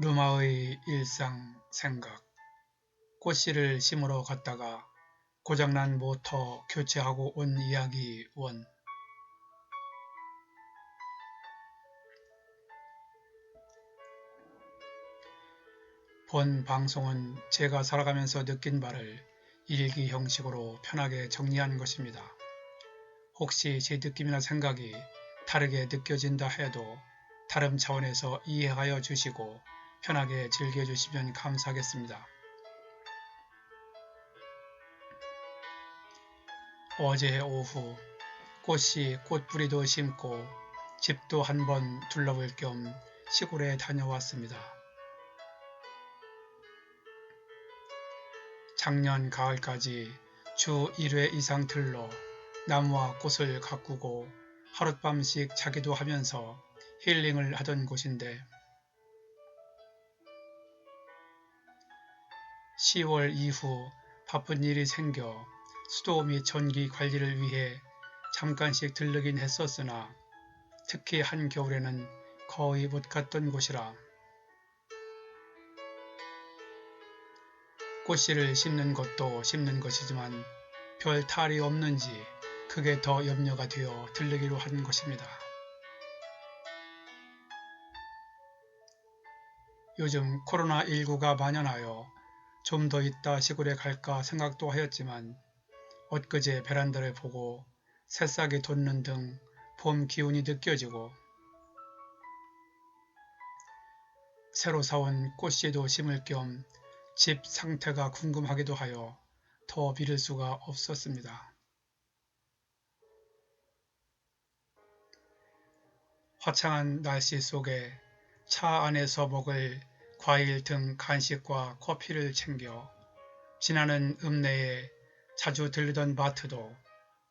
루마의 일상 생각 꽃씨를 심으러 갔다가 고장난 모터 교체하고 온 이야기 원 본 방송은 제가 살아가면서 느낀 바를 일기 형식으로 편하게 정리한 것입니다. 혹시 제 느낌이나 생각이 다르게 느껴진다 해도 다른 차원에서 이해하여 주시고 편하게 즐겨주시면 감사하겠습니다. 어제 오후 꽃이 꽃뿌리도 심고 집도 한번 둘러볼 겸 시골에 다녀왔습니다. 작년 가을까지 주 1회 이상 들러 나무와 꽃을 가꾸고 하룻밤씩 자기도 하면서 힐링을 하던 곳인데 10월 이후 바쁜 일이 생겨 수도 및 전기 관리를 위해 잠깐씩 들르긴 했었으나 특히 한겨울에는 거의 못 갔던 곳이라 꽃씨를 심는 것도 심는 것이지만 별 탈이 없는지 그게 더 염려가 되어 들르기로 한 것입니다. 요즘 코로나19가 만연하여 좀 더 있다 시골에 갈까 생각도 하였지만 엊그제 베란다를 보고 새싹이 돋는 등 봄 기운이 느껴지고 새로 사온 꽃씨도 심을 겸 집 상태가 궁금하기도 하여 더 미룰 수가 없었습니다. 화창한 날씨 속에 차 안에서 먹을 과일 등 간식과 커피를 챙겨 지나는 읍내에 자주 들르던 마트도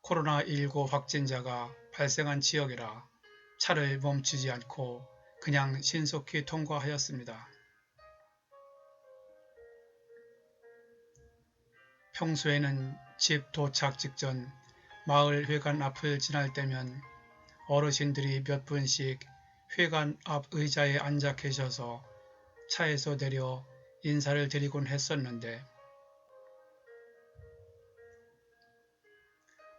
코로나19 확진자가 발생한 지역이라 차를 멈추지 않고 그냥 신속히 통과하였습니다. 평소에는 집 도착 직전 마을 회관 앞을 지날 때면 어르신들이 몇 분씩 회관 앞 의자에 앉아 계셔서 차에서 내려 인사를 드리곤 했었는데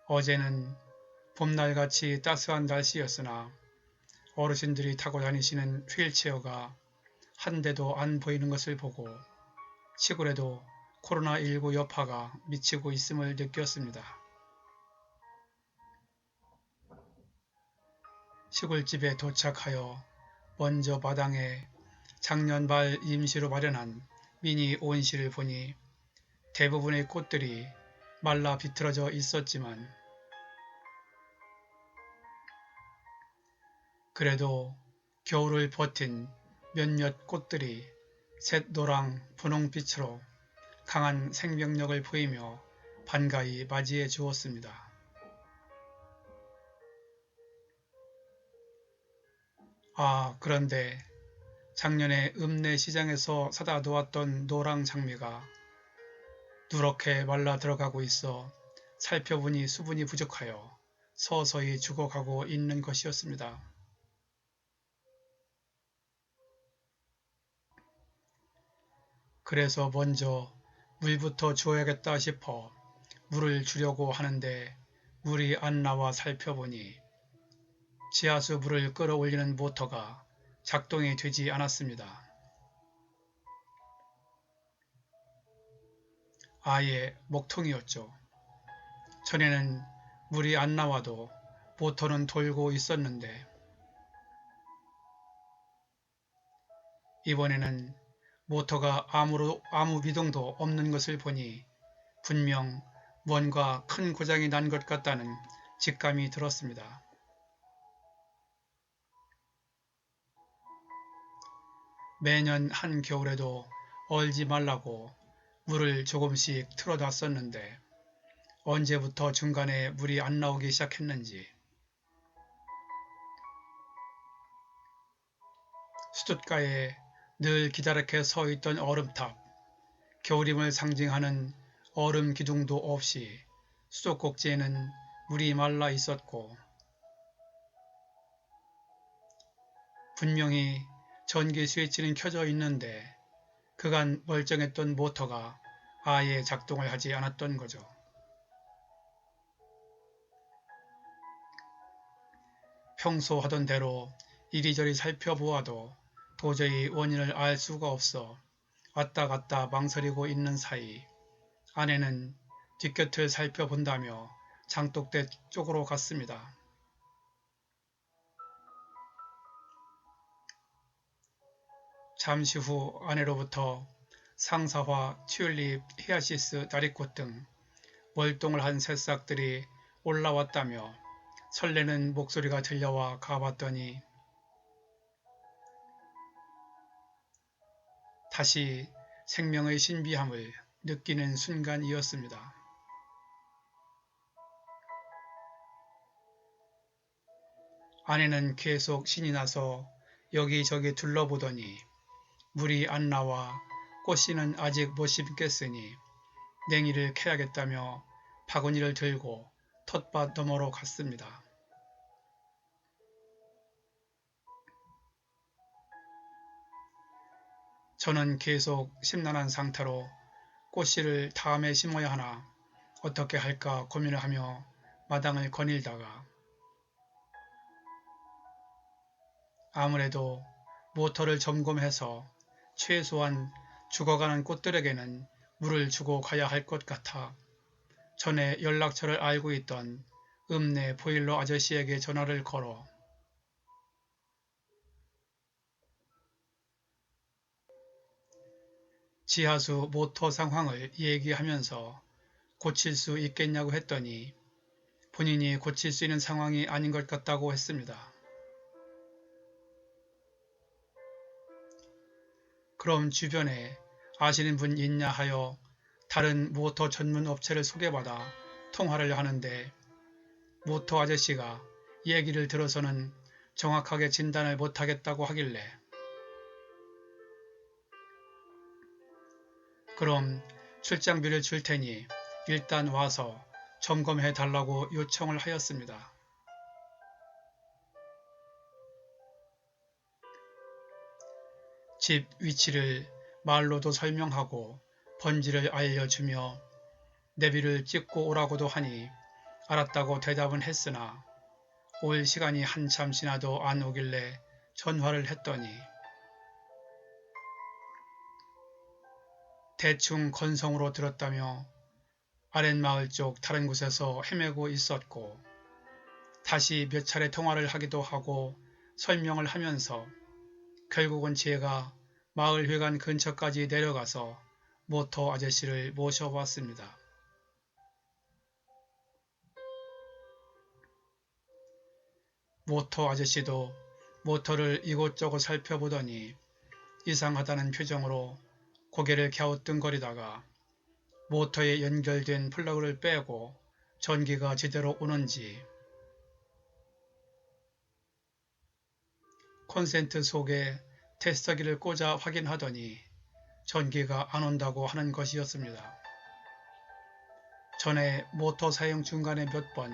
어제는 봄날같이 따스한 날씨였으나 어르신들이 타고 다니시는 휠체어가 한 대도 안 보이는 것을 보고 시골에도 코로나19 여파가 미치고 있음을 느꼈습니다. 시골집에 도착하여 먼저 마당에 작년 말 임시로 마련한 미니 온실을 보니 대부분의 꽃들이 말라 비틀어져 있었지만 그래도 겨울을 버틴 몇몇 꽃들이 샛노랑 분홍빛으로 강한 생명력을 보이며 반가이 맞이해 주었습니다. 아, 그런데 작년에 읍내 시장에서 사다 놓았던 노랑 장미가 누렇게 말라 들어가고 있어 살펴보니 수분이 부족하여 서서히 죽어가고 있는 것이었습니다. 그래서 먼저 물부터 주어야겠다 싶어 물을 주려고 하는데 물이 안 나와 살펴보니 지하수 물을 끌어올리는 모터가 작동이 되지 않았습니다. 아예 목통이었죠. 전에는 물이 안 나와도 모터는 돌고 있었는데 이번에는 모터가 아무로, 아무 비동도 없는 것을 보니 분명 뭔가 큰 고장이 난 것 같다는 직감이 들었습니다. 매년 한겨울에도 얼지 말라고 물을 조금씩 틀어놨었는데 언제부터 중간에 물이 안 나오기 시작했는지. 수도가에 늘 기다랗게 서 있던 얼음탑, 겨울임을 상징하는 얼음 기둥도 없이 수도꼭지에는 물이 말라 있었고 분명히 전기 스위치는 켜져 있는데 그간 멀쩡했던 모터가 아예 작동을 하지 않았던 거죠. 평소 하던 대로 이리저리 살펴보아도 도저히 원인을 알 수가 없어 왔다 갔다 망설이고 있는 사이 아내는 뒷곁을 살펴본다며 장독대 쪽으로 갔습니다. 잠시 후 아내로부터 상사화, 튤립, 히아시스, 다리꽃 등 월동을 한 새싹들이 올라왔다며 설레는 목소리가 들려와 가봤더니 다시 생명의 신비함을 느끼는 순간이었습니다. 아내는 계속 신이 나서 여기저기 둘러보더니 물이 안 나와 꽃씨는 아직 못 심겠으니 냉이를 캐야겠다며 바구니를 들고 텃밭 너머로 갔습니다. 저는 계속 심란한 상태로 꽃씨를 다음에 심어야 하나 어떻게 할까 고민을 하며 마당을 거닐다가 아무래도 모터를 점검해서 최소한 죽어가는 꽃들에게는 물을 주고 가야 할 것 같아 전에 연락처를 알고 있던 읍내 보일러 아저씨에게 전화를 걸어 지하수 모터 상황을 얘기하면서 고칠 수 있겠냐고 했더니 본인이 고칠 수 있는 상황이 아닌 것 같다고 했습니다. 그럼 주변에 아시는 분 있냐 하여 다른 모터 전문 업체를 소개받아 통화를 하는데 모터 아저씨가 얘기를 들어서는 정확하게 진단을 못하겠다고 하길래 그럼 출장비를 줄 테니 일단 와서 점검해 달라고 요청을 하였습니다. 집 위치를 말로도 설명하고 번지를 알려주며 내비를 찍고 오라고도 하니 알았다고 대답은 했으나 올 시간이 한참 지나도 안 오길래 전화를 했더니 대충 건성으로 들었다며 아랫마을 쪽 다른 곳에서 헤매고 있었고 다시 몇 차례 통화를 하기도 하고 설명을 하면서 결국은 제가 마을 회관 근처까지 내려가서 모터 아저씨를 모셔봤습니다. 모터 아저씨도 모터를 이곳저곳 살펴보더니 이상하다는 표정으로 고개를 갸우뚱거리다가 모터에 연결된 플러그를 빼고 전기가 제대로 오는지 콘센트 속에 테스터기를 꽂아 확인하더니 전기가 안 온다고 하는 것이었습니다. 전에 모터 사용 중간에 몇 번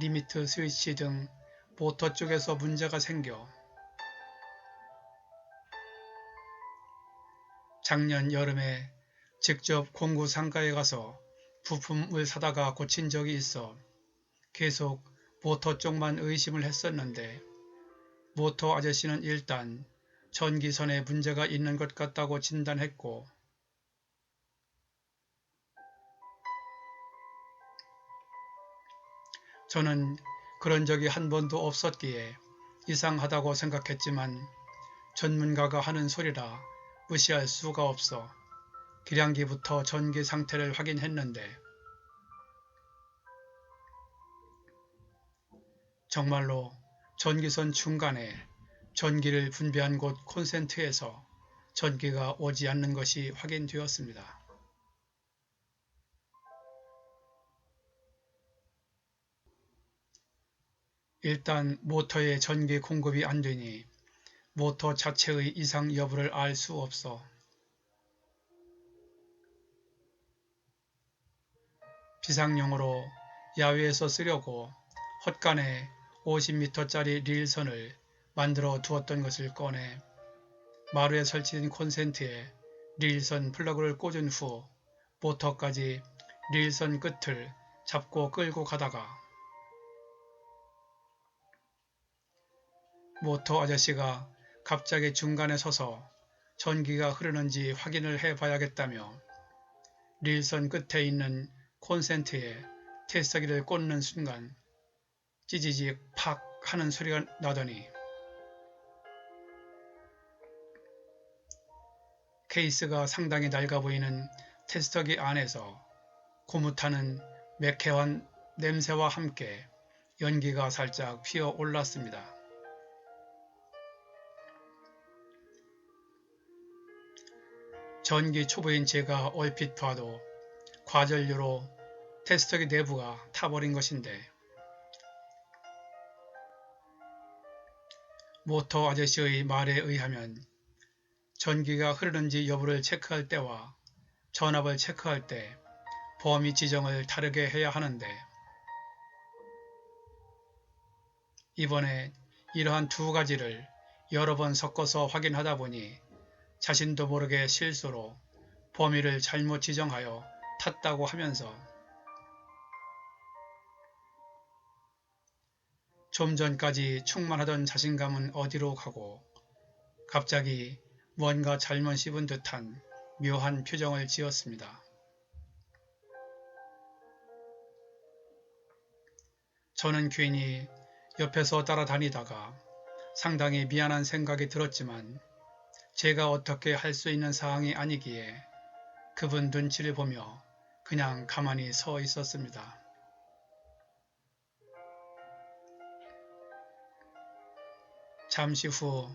리미트 스위치 등 모터 쪽에서 문제가 생겨 작년 여름에 직접 공구 상가에 가서 부품을 사다가 고친 적이 있어 계속 모터 쪽만 의심을 했었는데 모터 아저씨는 일단 전기선에 문제가 있는 것 같다고 진단했고 저는 그런 적이 한 번도 없었기에 이상하다고 생각했지만 전문가가 하는 소리라 무시할 수가 없어 기량기부터 전기 상태를 확인했는데 정말로 전기선 중간에 전기를 분배한 곳 콘센트에서 전기가 오지 않는 것이 확인되었습니다. 일단 모터에 전기 공급이 안 되니 모터 자체의 이상 여부를 알 수 없어 비상용으로 야외에서 쓰려고 헛간에 50m짜리 릴선을 만들어 두었던 것을 꺼내 마루에 설치된 콘센트에 릴선 플러그를 꽂은 후 모터까지 릴선 끝을 잡고 끌고 가다가 모터 아저씨가 갑자기 중간에 서서 전기가 흐르는지 확인을 해 봐야겠다며 릴선 끝에 있는 콘센트에 테스터기를 꽂는 순간 찌지직 팍 하는 소리가 나더니 케이스가 상당히 낡아 보이는 테스터기 안에서 고무타는 매캐한 냄새와 함께 연기가 살짝 피어 올랐습니다. 전기 초보인 제가 얼핏 봐도 과전류로 테스터기 내부가 타버린 것인데 모터 아저씨의 말에 의하면 전기가 흐르는지 여부를 체크할 때와 전압을 체크할 때 범위 지정을 다르게 해야 하는데 이번에 이러한 두 가지를 여러 번 섞어서 확인하다 보니 자신도 모르게 실수로 범위를 잘못 지정하여 탔다고 하면서 좀 전까지 충만하던 자신감은 어디로 가고 갑자기 뭔가 잘못 씹은 듯한 묘한 표정을 지었습니다. 저는 괜히 옆에서 따라다니다가 상당히 미안한 생각이 들었지만 제가 어떻게 할 수 있는 사항이 아니기에 그분 눈치를 보며 그냥 가만히 서 있었습니다. 잠시 후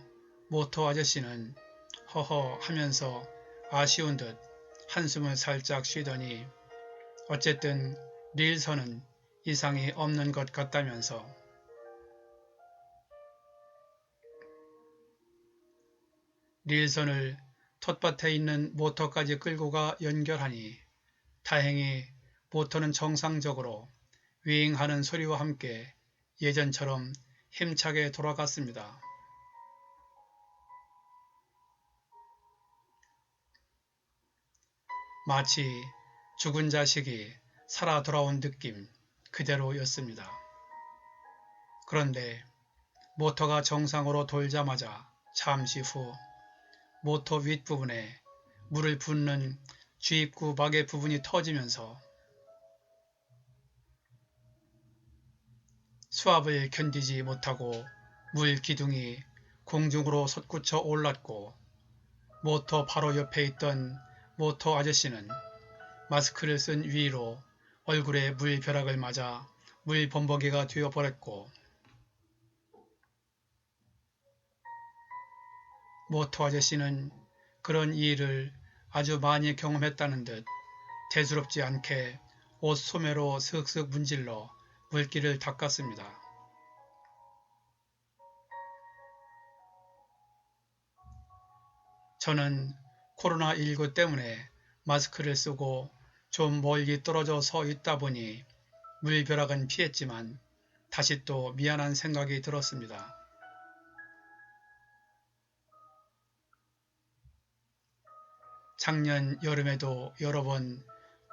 모터 아저씨는 허허 하면서 아쉬운 듯 한숨을 살짝 쉬더니 어쨌든 릴선은 이상이 없는 것 같다면서 릴선을 톳밭에 있는 모터까지 끌고 가 연결하니 다행히 모터는 정상적으로 윙하는 소리와 함께 예전처럼 힘차게 돌아갔습니다. 마치 죽은 자식이 살아 돌아온 느낌 그대로였습니다. 그런데 모터가 정상으로 돌자마자 잠시 후 모터 윗부분에 물을 붓는 주입구 막의 부분이 터지면서 수압을 견디지 못하고 물 기둥이 공중으로 솟구쳐 올랐고 모터 바로 옆에 있던 모터 아저씨는 마스크를 쓴 위로 얼굴에 물 벼락을 맞아 물 범벅이가 되어버렸고 모터 아저씨는 그런 일을 아주 많이 경험했다는 듯 대수롭지 않게 옷 소매로 슥슥 문질러 물기를 닦았습니다. 저는 코로나19 때문에 마스크를 쓰고 좀 멀리 떨어져 서 있다 보니 물벼락은 피했지만 다시 또 미안한 생각이 들었습니다. 작년 여름에도 여러 번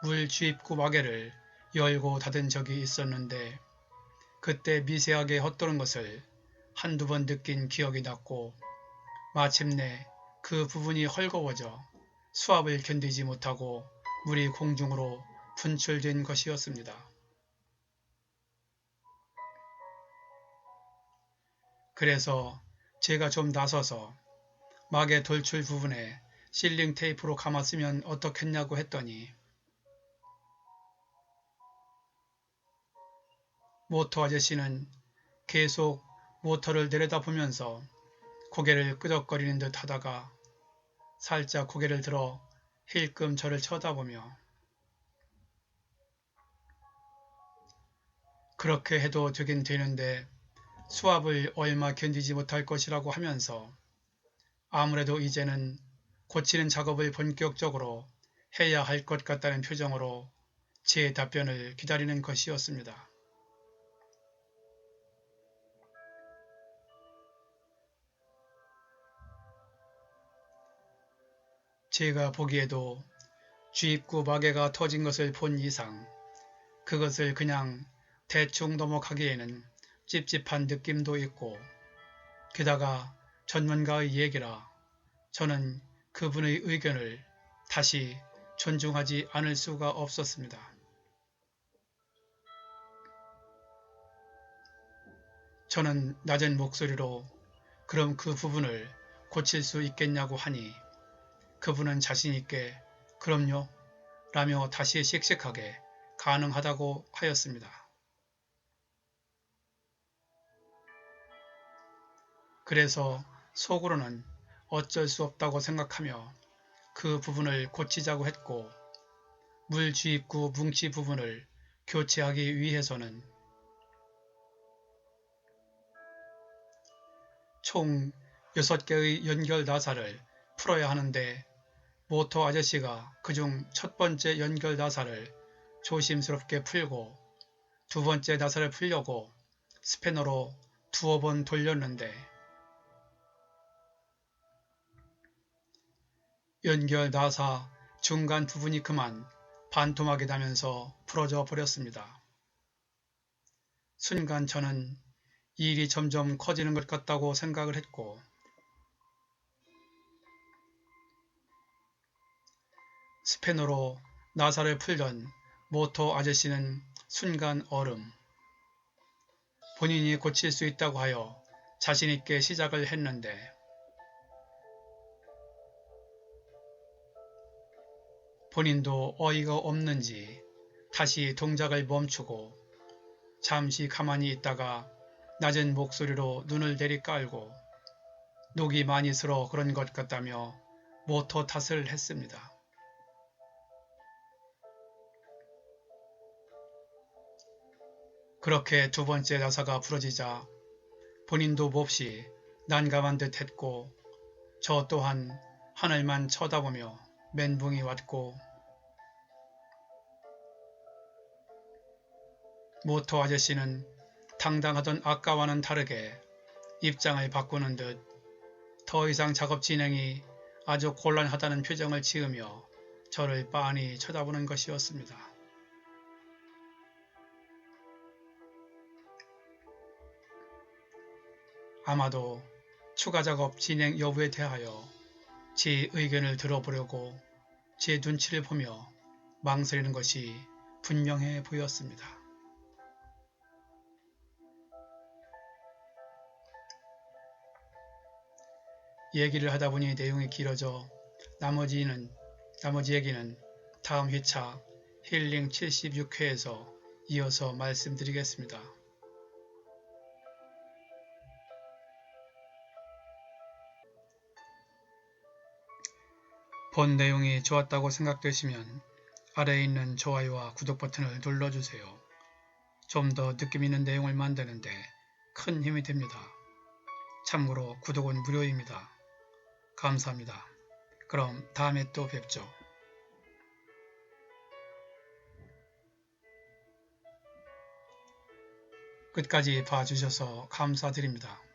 물 주입구 마개를 열고 닫은 적이 있었는데 그때 미세하게 헛도는 것을 한두 번 느낀 기억이 났고 마침내 그 부분이 헐거워져 수압을 견디지 못하고 물이 공중으로 분출된 것이었습니다. 그래서 제가 좀 나서서 막의 돌출 부분에 실링 테이프로 감았으면 어떻겠냐고 했더니 모터 아저씨는 계속 모터를 내려다보면서 고개를 끄덕거리는 듯 하다가 살짝 고개를 들어 힐끔 저를 쳐다보며 그렇게 해도 되긴 되는데 수압을 얼마 견디지 못할 것이라고 하면서 아무래도 이제는 고치는 작업을 본격적으로 해야 할 것 같다는 표정으로 제 답변을 기다리는 것이었습니다. 제가 보기에도 주입구 마개가 터진 것을 본 이상 그것을 그냥 대충 넘어가기에는 찝찝한 느낌도 있고 게다가 전문가의 얘기라 저는 그분의 의견을 다시 존중하지 않을 수가 없었습니다. 저는 낮은 목소리로 그럼 그 부분을 고칠 수 있겠냐고 하니 그분은 자신있게 그럼요 라며 다시 씩씩하게 가능하다고 하였습니다. 그래서 속으로는 어쩔 수 없다고 생각하며 그 부분을 고치자고 했고 물 주입구 뭉치 부분을 교체하기 위해서는 총 6개의 연결 나사를 풀어야 하는데 모터 아저씨가 그중 첫 번째 연결 나사를 조심스럽게 풀고 두 번째 나사를 풀려고 스패너로 두어 번 돌렸는데 연결 나사 중간 부분이 그만 반토막이 나면서 부러져 버렸습니다. 순간 저는 일이 점점 커지는 것 같다고 생각을 했고 스패너로 나사를 풀던 모터 아저씨는 순간 얼음. 본인이 고칠 수 있다고 하여 자신있게 시작을 했는데 본인도 어이가 없는지 다시 동작을 멈추고 잠시 가만히 있다가 낮은 목소리로 눈을 내리깔고 녹이 많이 슬어 그런 것 같다며 모터 탓을 했습니다. 그렇게 두 번째 나사가 부러지자 본인도 몹시 난감한 듯 했고 저 또한 하늘만 쳐다보며 멘붕이 왔고 모터 아저씨는 당당하던 아까와는 다르게 입장을 바꾸는 듯 더 이상 작업 진행이 아주 곤란하다는 표정을 지으며 저를 빤히 쳐다보는 것이었습니다. 아마도 추가 작업 진행 여부에 대하여 제 의견을 들어보려고 제 눈치를 보며 망설이는 것이 분명해 보였습니다. 얘기를 하다 보니 내용이 길어져 나머지는 나머지 얘기는 다음 회차 힐링 76회에서 이어서 말씀드리겠습니다. 본 내용이 좋았다고 생각되시면 아래에 있는 좋아요와 구독 버튼을 눌러주세요. 좀 더 느낌 있는 내용을 만드는데 큰 힘이 됩니다. 참고로 구독은 무료입니다. 감사합니다. 그럼 다음에 또 뵙죠. 끝까지 봐주셔서 감사드립니다.